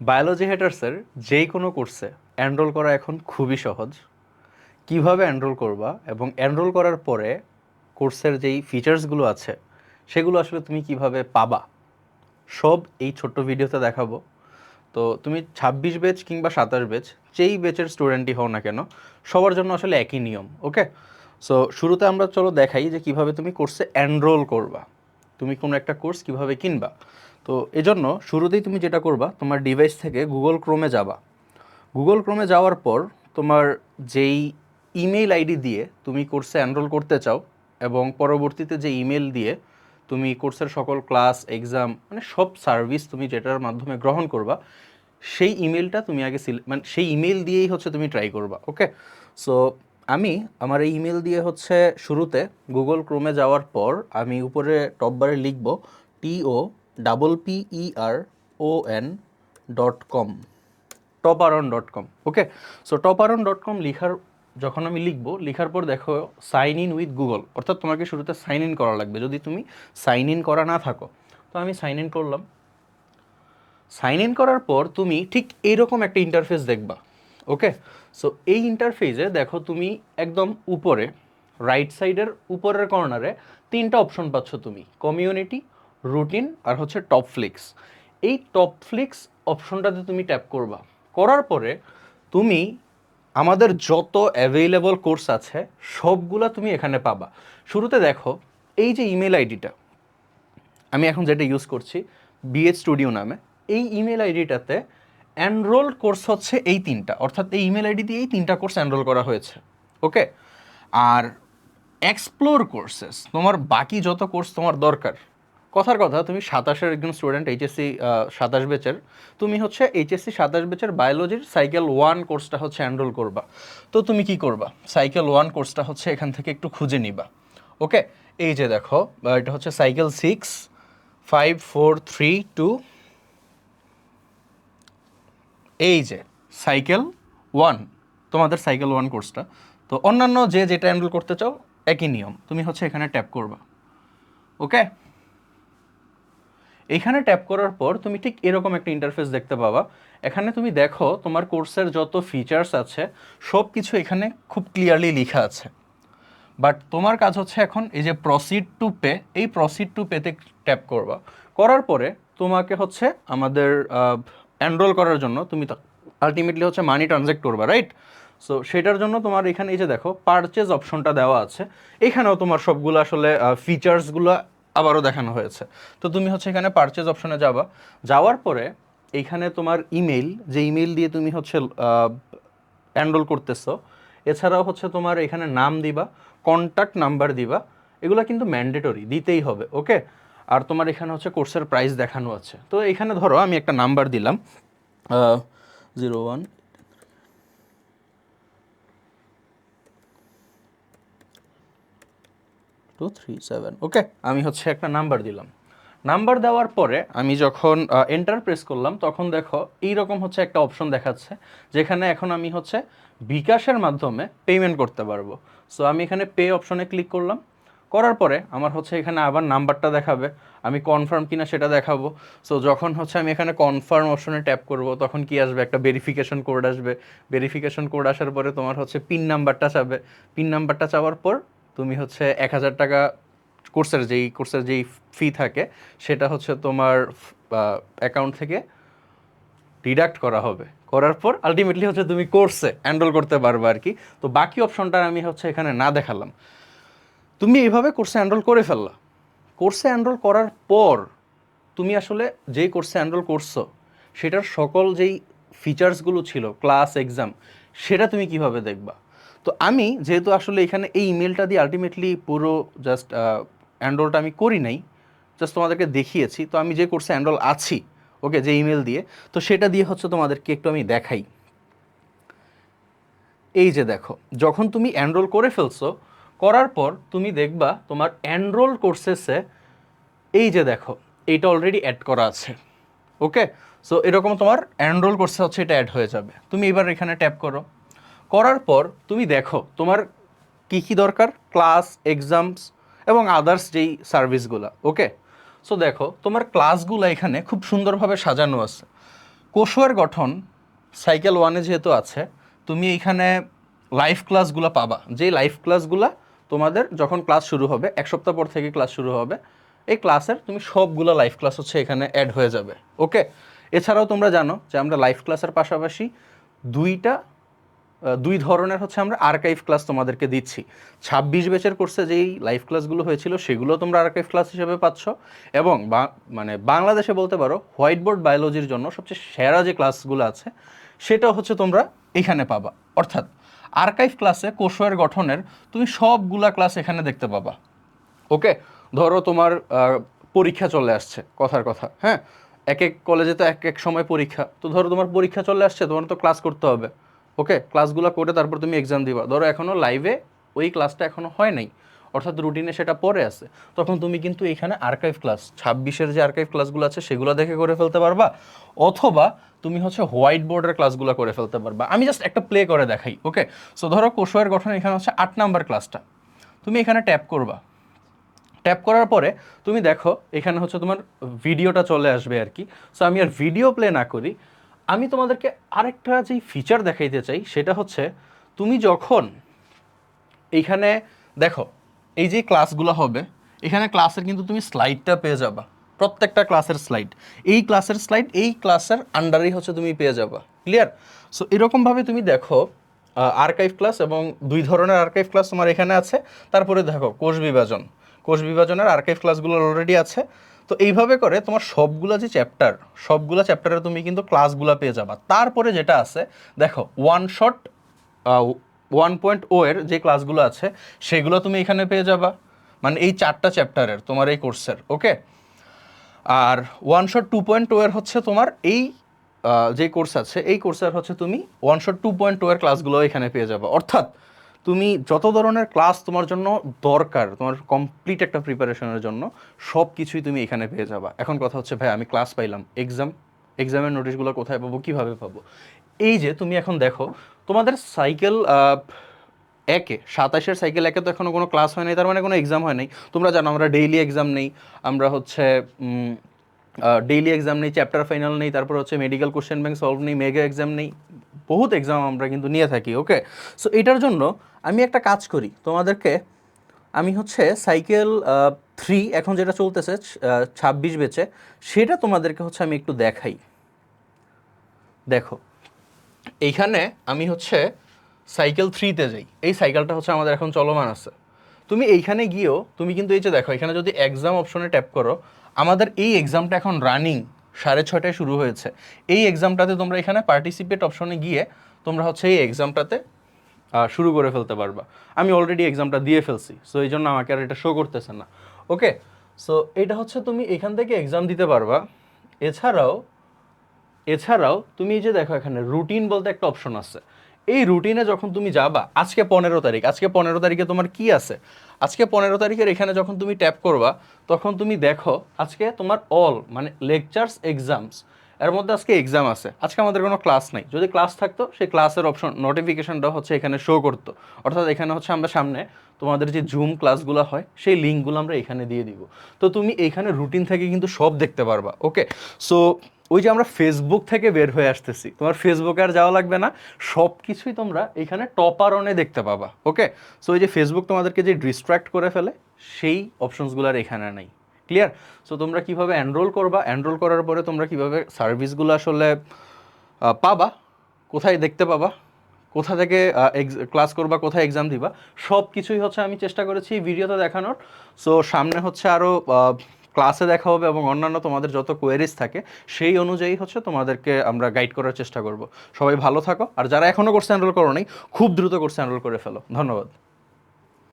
Biology হেটার্সের যেই কোনো কোর্সে এনরোল করা এখন খুবই সহজ। কীভাবে এনরোল করবা এবং এনরোল করার পরে কোর্সের যেই ফিচার্সগুলো আছে, সেগুলো আসলে তুমি কীভাবে পাবা, সব এই ছোট্ট ভিডিওতে দেখাবো। তো তুমি ছাব্বিশ বেচ কিংবা সাতাশ বেচ যেই বেচের স্টুডেন্টই হও না কেন, সবার জন্য আসলে একই নিয়ম, ওকে? সো শুরুতে আমরা চলো দেখাই যে কীভাবে তুমি কোর্সে এনরোল করবা। তুমি কোনো একটা কোর্স কীভাবে কিনবা। তো এজন্য শুরুতেই তুমি যেটা করবা, তোমার ডিভাইস থেকে গুগল ক্রোমে যাবা। গুগল ক্রোমে যাওয়ার পর তোমার যেই ইমেইল আইডি দিয়ে তুমি কোর্সে এনরোল করতে চাও এবং পরবর্তীতে যে ইমেল দিয়ে তুমি কোর্সের সকল ক্লাস এক্সাম মানে সব সার্ভিস তুমি যেটার মাধ্যমে গ্রহণ করবা, সেই ইমেলটা তুমি আগে মানে সেই ইমেল দিয়েই হচ্ছে তুমি ট্রাই করবা ওকে সো আমি আমার এই ইমেল দিয়ে হচ্ছে শুরুতে গুগল ক্রোমে যাওয়ার পর আমি উপরে টপ বারে লিখব T O double P E R O N dot com topperon dot com okay so topperon dot com লিখার, যখন আমি লিখব, লিখার পর দেখো সাইন ইন উইথ গুগল অর্থাৎ তোমাকে শুরুতে সাইন ইন করা লাগবে। যদি তুমি সাইন ইন করা না থাকো, তো আমি সাইন ইন করলাম। সাইন ইন করার পর তুমি ঠিক এইরকম একটা ইন্টারফেস দেখবা। ওকে সো এই ইন্টারফেসে দেখো, তুমি একদম উপরে রাইট সাইডের উপরের কর্নারে তিনটা অপশন পাচ্ছ তুমি। কমিউনিটি রুটিন আর হচ্ছে টপ ফ্লিক্স। এই টপ ফ্লিক্স অপশনটাতে তুমি ট্যাপ করবা। করার পরে তুমি আমাদের যত অ্যাভেলেবল কোর্স আছে, সবগুলা তুমি এখানে পাবা। শুরুতে দেখো, এই যে ইমেল আইডিটা আমি এখন যেটা ইউজ করছি বিএড স্টুডিও নামে, এই ইমেল আইডিটাতে এনরোল কোর্স হচ্ছে এই তিনটা। অর্থাৎ এই ইমেল আইডি দিয়ে এই তিনটা কোর্স এনরোল করা হয়েছে। ওকে আর এক্সপ্লোর কোর্সেস তোমার বাকি যত কোর্স তোমার দরকার কথার কথা, তুমি সাতাশের একজন স্টুডেন্ট এইচএসসি সাতাশ বেচের তুমি হচ্ছে এইচএসসি সাতাশ বেচের বায়োলজির সাইকেল ওয়ান কোর্সটা হচ্ছে এনরোল করবা। তো তুমি কি করবা? সাইকেল ওয়ান কোর্সটা হচ্ছে এখান থেকে একটু খুঁজে নিবা। ওকে এই যে দেখো এটা হচ্ছে cycle six five four three two এই যে সাইকেল ওয়ান তোমাদের সাইকেল ওয়ান কোর্সটা তো অন্যান্য যে যেটা এনরোল করতে চাও, একই নিয়ম। তুমি হচ্ছে এখানে ট্যাপ করবা। ওকে এইখানে ট্যাপ করার পর তুমি ঠিক এরকম একটা ইন্টারফেস দেখতে পাবা। এখানে তুমি দেখো তোমার কোর্সের যত ফিচার্স আছে সব কিছু এখানে খুব ক্লিয়ারলি লেখা আছে। বাট তোমার কাজ হচ্ছে এখন এই যে প্রসিড টু পে এই প্রসিড টু পেতে ট্যাপ করবা। করার পরে তোমাকে হচ্ছে আমাদের এনরোল করার জন্য তুমি আলটিমেটলি হচ্ছে মানি ট্রানজ্যাক্ট করবা রাইট সো সেটার জন্য তোমার এখানে এই যে দেখো পারচেজ অপশনটা দেওয়া আছে। এখানেও তোমার সবগুলো আসলে ফিচার্সগুলো আবারও দেখানো হয়েছে। তো তুমি হচ্ছে এখানে পারচেজ অপশনে যাবা। যাওয়ার পরে এইখানে তোমার ইমেল যে ইমেল দিয়ে তুমি হচ্ছে এনরোল করতেছো, এছাড়াও হচ্ছে তোমার এখানে নাম দিবা কন্ট্যাক্ট নাম্বার দিবা, এগুলো কিন্তু ম্যান্ডেটরি দিতেই হবে ওকে আর তোমার এখানে হচ্ছে কোর্সের প্রাইস দেখানো আছে। তো এখানে ধরো আমি একটা নাম্বার দিলাম zero one two three seven okay আমি হচ্ছে একটা নাম্বার দিলাম। নাম্বার দেওয়ার পরে আমি যখন এন্টার প্রেস করলাম, তখন দেখো এইরকম হচ্ছে একটা অপশন দেখাচ্ছে, যেখানে এখন আমি হচ্ছে বিকাশের মাধ্যমে পেমেন্ট করতে পারব। সো আমি এখানে পে অপশনে ক্লিক করলাম। করার পরে আমার হচ্ছে এখানে আবার নাম্বারটা দেখাবে। আমি কনফার্ম কিনা সেটা দেখাবো। সো যখন হচ্ছে আমি এখানে কনফার্ম অপশনে ট্যাপ করব, তখন কি আসবে? একটা ভেরিফিকেশন কোড আসবে। ভেরিফিকেশন কোড আসার পরে তোমার হচ্ছে পিন নাম্বারটা চাবে। পিন নাম্বারটা চাওয়ার পর তুমি হচ্ছে এক হাজার টাকা কোর্সের যেই কোর্সের যেই ফি থাকে, সেটা হচ্ছে তোমার অ্যাকাউন্ট থেকে ডিডাক্ট করা হবে। করার পর আলটিমেটলি হচ্ছে তুমি কোর্সে এনরোল করতে পারবে আর কি। তো বাকি অপশনটা আমি হচ্ছে এখানে না দেখালাম। তুমি এইভাবে কোর্সে এনরোল করে ফেললা। কোর্সে এনরোল করার পর তুমি আসলে যেই কোর্সে এনরোল করছ, সেটার সকল যেই ফিচার্সগুলো ছিল ক্লাস এক্সাম সেটা তুমি কীভাবে দেখবা? তো আমি যেহেতু আসলে এখানে এই ইমেলটা দিয়ে আলটিমেটলি পুরো জাস্ট এনরোলটা আমি করি নাই জাস্ট তোমাদেরকে দেখিয়েছি, তো আমি যে কোর্সে এনরোল আছি ওকে যে ইমেল দিয়ে, তো সেটা দিয়ে হচ্ছে তোমাদেরকে একটু আমি দেখাই। এই যে দেখো, যখন তুমি এনরোল করে ফেলছো, করার পর তুমি দেখবা তোমার এনরোল কোর্সেসে এই যে দেখো এইটা অলরেডি অ্যাড করা আছে ওকে সো এরকম তোমার এনরোল কোর্সে হচ্ছে এটা অ্যাড হয়ে যাবে। তুমি এবার এখানে ট্যাপ করো। করার পর তুমি দেখো তোমার কী কী দরকার? ক্লাস এক্সামস এবং আদার্স যেই সার্ভিসগুলো ওকে সো দেখো, তোমার ক্লাসগুলো এখানে খুব সুন্দরভাবে সাজানো আছে। কোষের গঠন সাইকেল ওয়ানে যেহেতু আছে, তুমি এইখানে লাইভ ক্লাসগুলো পাবা। যেই লাইভ ক্লাসগুলো তোমাদের যখন ক্লাস শুরু হবে, এক সপ্তাহ পর থেকে ক্লাস শুরু হবে, এই ক্লাসের তুমি সবগুলো লাইভ ক্লাস হচ্ছে এখানে অ্যাড হয়ে যাবে ওকে এছাড়াও তোমরা জানো যে আমরা লাইভ ক্লাসের পাশাপাশি দুইটা দুই ধরনের হচ্ছে আমরা আর্কাইভ ক্লাস তোমাদেরকে দিচ্ছি। ছাব্বিশ বেচের কোর্সে যেই লাইভ ক্লাসগুলো হয়েছিল, সেগুলো তোমরা আর্কাইভ ক্লাস হিসেবে পাচ্ছ। এবং মানে বাংলাদেশে বলতে পারো হোয়াইট বোর্ড বায়োলজির জন্য সবচেয়ে সেরা যে ক্লাসগুলো আছে, সেটা হচ্ছে তোমরা এখানে পাবা। অর্থাৎ আর্কাইভ ক্লাসে কোষের গঠনের তুমি সবগুলা ক্লাস এখানে দেখতে পাবা। ওকে ধরো তোমার পরীক্ষা চলে আসছে, কথার কথা হ্যাঁ? এক এক কলেজে তো এক এক সময় পরীক্ষা। তো ধরো তোমার পরীক্ষা চলে আসছে, তোমার তো ক্লাস করতে হবে। ওকে, ক্লাসগুলো করে তারপর তুমি এক্সাম দিবা। ধরো এখনও লাইভে ওই ক্লাসটা এখনও হয় নাই, অর্থাৎ রুটিনে সেটা পরে আছে। তখন তুমি কিন্তু এখানে আর্কাইভ ক্লাস ছাব্বিশের যে আর্কাইভ ক্লাসগুলো আছে সেগুলো দেখে করে ফেলতে পারবা, অথবা তুমি হচ্ছে হোয়াইট বোর্ডের ক্লাসগুলো করে ফেলতে পারবা। আমি জাস্ট একটা প্লে করে দেখাই, ওকে? সো ধরো কোষের গঠন এখানে হচ্ছে আট নাম্বার ক্লাসটা তুমি এখানে ট্যাপ করবা। ট্যাপ করার পরে তুমি দেখো, এখানে হচ্ছে তোমার ভিডিওটা চলে আসবে আর কি। সো আমি আর ভিডিও প্লে না করি আমি তোমাদেরকে আরেকটা যেই ফিচার দেখাইতে চাই, সেটা হচ্ছে তুমি যখন এইখানে দেখো, এই যে ক্লাসগুলো হবে, এখানে ক্লাসের কিন্তু তুমি স্লাইডটা পেয়ে যাবা। প্রত্যেকটা ক্লাসের স্লাইড এই ক্লাসের স্লাইড এই ক্লাসের আন্ডারেই হচ্ছে তুমি পেয়ে যাবা। ক্লিয়ার সো এরকমভাবে তুমি দেখো আর্কাইভ ক্লাস এবং দুই ধরনের আর্কাইভ ক্লাস তোমার এখানে আছে। তারপরে দেখো, কোষ বিভাজন। কোষ বিভাজনের আর্কাইভ ক্লাসগুলো অলরেডি আছে। তো এইভাবে করে তোমার সবগুলা যে চ্যাপ্টার সবগুলা চ্যাপ্টারে তুমি কিন্তু ক্লাসগুলো পেয়ে যাবা। তারপরে যেটা আছে, দেখো one shot one point O এর যে ক্লাসগুলো আছে, সেগুলো তুমি এখানে পেয়ে যাবা। মানে এই চারটা চ্যাপ্টারের তোমার এই কোর্সের ওকে আর one shot two point two এর হচ্ছে তোমার এই যে কোর্স আছে, এই কোর্সের হচ্ছে তুমি one shot two point two এর ক্লাসগুলো এখানে পেয়ে যাবা। অর্থাৎ তুমি যত ধরনের ক্লাস তোমার জন্য দরকার, তোমার কমপ্লিট একটা প্রিপারেশনের জন্য সব কিছুই তুমি এখানে পেয়ে যাবা। এখন কথা হচ্ছে, ভাই, আমি ক্লাস পাইলাম এক্সাম এক্সামের নোটিশগুলো কোথায় পাবো, কীভাবে পাবো? এই যে তুমি এখন দেখো, তোমাদের সাইকেল একে, সাতাশের সাইকেল একে তো এখনও কোনো ক্লাস হয় নাই, তার মানে কোনো এক্সাম হয় নাই। তোমরা জানো, আমরা ডেইলি এক্সাম নেই, আমরা হচ্ছে ডেইলি এক্সাম নেই চ্যাপ্টার ফাইনাল নেই, তারপর হচ্ছে মেডিকেল কোশ্চেন ব্যাংক সলভ নেই মেগা এক্সাম নেই, বহুত এক্সাম আমরা কিন্তু নিয়ে থাকি ওকে সো এটার জন্য আমি একটা কাজ করি, তোমাদেরকে আমি হচ্ছে সাইকেল থ্রি এখন যেটা চলতেছে ছাব্বিশ বেচে, সেটা তোমাদেরকে হচ্ছে আমি একটু দেখাই। দেখো এইখানে আমি হচ্ছে সাইকেল থ্রিতে যাই, এই সাইকেলটা হচ্ছে আমাদের এখন চলমান আছে। তুমি এইখানে গিয়েও, তুমি কিন্তু এই যে দেখো, এখানে যদি এক্সাম অপশনে ট্যাপ করো, আমাদের এই এক্সামটা এখন রানিং সাড়ে ছটায় শুরু হয়েছে। এই এক্সামটাতে তোমরা এখানে পার্টিসিপেট অপশনে গিয়ে তোমরা হচ্ছে এই এক্সামটাতে শুরু করে ফেলতে পারবা। আমি অলরেডি এক্সামটা দিয়ে ফেলছি সো এই জন্য আমাকে আর এটা শো করতেছে না। ওকে সো এটা হচ্ছে তুমি এখান থেকে এক্সাম দিতে পারবা। এছাড়াও এছাড়াও তুমি এই যে দেখো এখানে রুটিন বলতে একটা অপশন আছে। এই রুটিনে যখন তুমি যাবা, আজকে পনেরো তারিখ, আজকে পনেরো তারিখে তোমার কি আছে? আজকে পনেরো তারিখের এখানে যখন তুমি ট্যাপ করবা, তখন তুমি দেখো আজকে তোমার অল মানে লেকচার্স এক্সামস এর মধ্যে আজকে এক্সাম আছে। আজকে আমাদের কোনো ক্লাস নাই। যদি ক্লাস থাকতো, সেই ক্লাসের অপশন নোটিফিকেশনটা হচ্ছে এখানে শো করতো। অর্থাৎ এখানে হচ্ছে আমরা সামনে তোমাদের যে জুম ক্লাসগুলো হয়, সেই লিঙ্কগুলো আমরা এখানে দিয়ে দিব। তো তুমি এইখানে রুটিন থেকে কিন্তু সব দেখতে পারবা ওকে সো ওই যে আমরা ফেসবুক থেকে বের হয়ে আসতেছি। তোমার ফেসবুকে আর যাওয়া লাগবে না। সব কিছুই তোমরা এখানে টপার অনে দেখতে পাবা ওকে সো ওই যে ফেসবুক তোমাদেরকে যে ডিস্ট্র্যাক্ট করে ফেলে, সেই অপশনসগুলো আর এখানে নাই। ক্লিয়ার সো তোমরা কীভাবে এনরোল করবা? এনরোল করার পরে তোমরা কীভাবে সার্ভিসগুলো আসলে পাবা? কোথায় দেখতে পাবা? কোথা থেকে ক্লাস করবা? কোথায় এক্সাম দিবা? সব কিছুই হচ্ছে আমি চেষ্টা করেছি ভিডিওতে দেখানোর। সো সামনে হচ্ছে আরও ক্লাসে দেখা হবে এবং অন্যান্য তোমাদের যত কোয়েরিজ থাকে, সেই অনুযায়ী হচ্ছে তোমাদেরকে আমরা গাইড করার চেষ্টা করব। সবাই ভালো থাকো। আর যারা এখনও কোর্স এনরোল করো নাই, খুব দ্রুত কোর্স এনরোল করে ফেলো। ধন্যবাদ।